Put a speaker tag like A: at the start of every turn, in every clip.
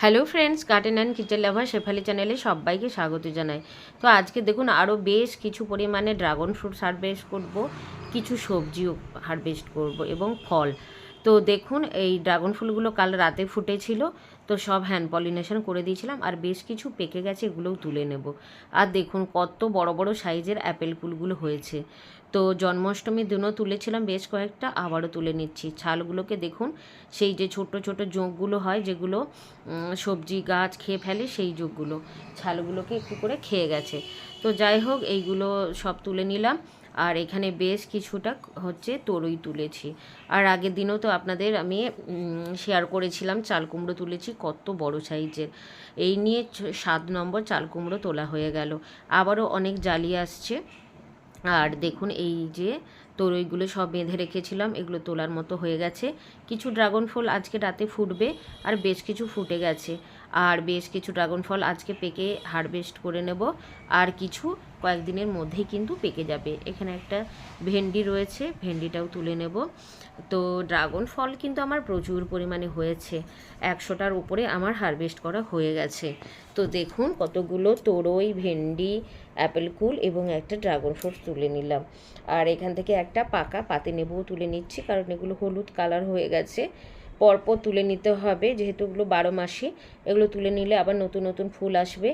A: Hello friends garden and kitchen lover Shefali চ্যানেলে সবাইকে স্বাগত জানাই। তো আজকে দেখুন আরও বেশ কিছু পরিমাণে ড্রাগন ফ্রুটস হারভেস্ট করব, কিছু সবজিও হারভেস্ট করব এবং ফল। তো দেখুন, এই ড্রাগন ফুলগুলো কাল রাতে ফুটেছিল, তো সব হ্যান্ড পলিনেশন করে দিয়েছিলাম, আর বেশ কিছু পেকে গেছে, এগুলোও তুলে নেব। আর দেখুন, কত বড় বড় সাইজের অ্যাপেল কুলগুলো হয়েছে। তো জন্মাষ্টমীর দিনও তুলেছিলাম, বেশ কয়েকটা আবারও তুলে নিচ্ছি। ছালগুলোকে দেখুন, সেই যে ছোট ছোট জোঁকগুলো হয়, যেগুলো সবজি, গাছ খেয়ে ফেলে সেই জোঁকগুলো, ছালগুলোকে একটু করে খেয়ে গেছে। তো যাই হোক, এইগুলো সব তুলে নিলাম। আর এখানে বেশ কিছুটা হচ্ছে তরই তুলেছি। আর আগের দিনও তো আপনাদের আমি শেয়ার করেছিলাম, চাল কুমড়ো তুলেছি, কত বড় সাইজের। এই নিয়ে সাত নম্বর চাল কুমড়ো তোলা হয়ে গেল। আবারও অনেক জালি আসছে। আর দেখুন এই যে তরইগুলো সব বেঁধে রেখেছিলাম, এগুলো তোলার মতো হয়ে গেছে। কিছু ড্রাগন ফল আজকে রাতে ফুটবে আর বেশ কিছু ফুটে গেছে। আর বেশ কিছু ড্রাগন ফল আজকে পেকে হারভেস্ট করে নেব। আর কিছু কয়েকদিনের মধ্যেই কিন্তু পেকে যাবে। এখানে একটা ভেন্ডি রয়েছে, ভেন্ডিটাও তুলে নেব। তো ড্রাগন ফল কিন্তু আমার প্রচুর পরিমাণে হয়েছে। একশোটার উপরে আমার হারভেস্ট করা হয়ে গেছে। তো দেখুন কতগুলো তরই, ভেন্ডি, অ্যাপেল কুল এবং একটা ড্রাগন ফ্রুট তুলে নিলাম। আর এখান থেকে একটা পাকা পাতি নেবুও তুলে নিচ্ছি, কারণ এগুলো হলুদ কালার হয়ে গেছে। পরপর তুলে নিতে হবে যেহেতু এগুলো বারো মাসে এগুলো তুলে নিলে আবার নতুন নতুন ফুল আসবে।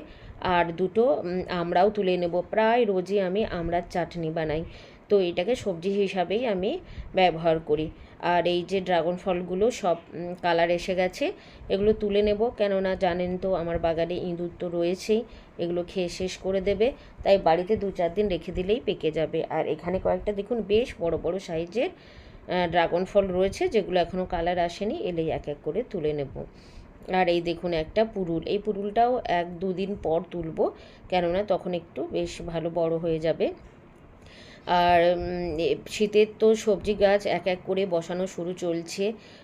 A: আর দুটো উম, আমড়াও তুলে নেব। প্রায় রোজই আমি আমড়ার চাটনি বানাই। তো এটাকে সবজি হিসাবেই আমি ব্যবহার করি। আর এই যে ড্রাগন ফলগুলো সব কালার এসে গেছে এগুলো তুলে নেব। কেননা জানেন তো আমার বাগানে ইঁদুর তো রয়েছেই এগুলো খেয়ে শেষ করে দেবে। তাই বাড়িতে দু চার দিন রেখে দিলেই পেকে যাবে। আর এখানে কয়েকটা দেখুন বেশ বড় বড় সাইজের ড্রাগন ফল রয়েছে, যেগুলো এখনও কালার আসেনি, এলেই এক এক করে তুলে নেব। আর এই দেখুন একটা পুরুল, এই পুরুলটাও এক দুদিন পর তুলব, কেননা তখন একটু বেশ ভালো বড় হয়ে যাবে। আর শীতের তো সবজি গাছ এক এক করে বসানো শুরু চলছে।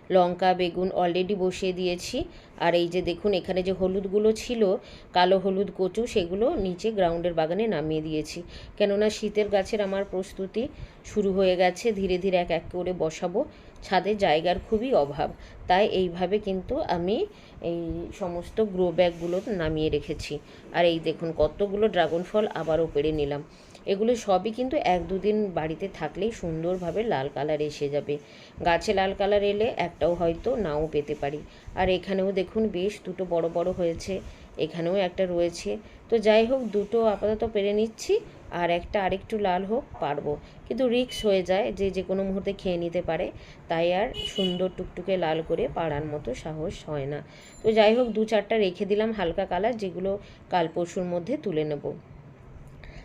A: লঙ্কা, বেগুন অলরেডি বসিয়ে দিয়েছি। আর এই যে দেখুন, এখানে যে হলুদগুলো ছিল, কালো হলুদ, কচু, সেগুলো নিচে গ্রাউন্ডের বাগানে নামিয়ে দিয়েছি। কেননা শীতের গাছের আমার প্রস্তুতি শুরু হয়ে গেছে, ধীরে ধীরে এক এক করে বসাবো। ছাদে জায়গার খুবই অভাব, তাই এইভাবে কিন্তু আমি এই সমস্ত গ্রো ব্যাগগুলো নামিয়ে রেখেছি। আর এই দেখুন, কতগুলো ড্রাগন ফল আবারও পেড়ে নিলাম। এগুলো সবই কিন্তু এক দুদিন বাড়িতে থাকলেই সুন্দরভাবে লাল কালার এসে যাবে। গাছে লাল কালার এলে একটাও হয়তো নাও পেতে পারি। আর এখানেও দেখুন বেশ দুটো বড় বড় হয়েছে, এখানেও একটা রয়েছে। তো যাই হোক, দুটো আপাতত পেরে নিচ্ছি, আর একটা আরেকটু লাল হোক পারব। কিন্তু রিক্স হয়ে যায় যে যে কোনো মুহূর্তে খেয়ে নিতে পারে, তাই আর সুন্দর টুকটুকে লাল করে পাড়ার মতো সাহস হয় না। তো যাই হোক, দু চারটা রেখে দিলাম হালকা কালার, যেগুলো কাল পরশুর মধ্যে তুলে নেব।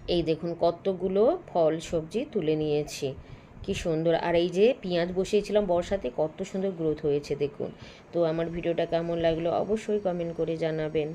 A: এই দেখুন কতগুলো ফল, সবজি তুলে নিয়েছি। কি সুন্দর। আর এই যে পেঁয়াজ বসিয়েছিলাম বর্ষাতে, কত সুন্দর গ্রোথ হয়েছে দেখুন। তো আমার ভিডিওটা কেমন লাগল অবশ্যই কমেন্ট করে জানাবেন।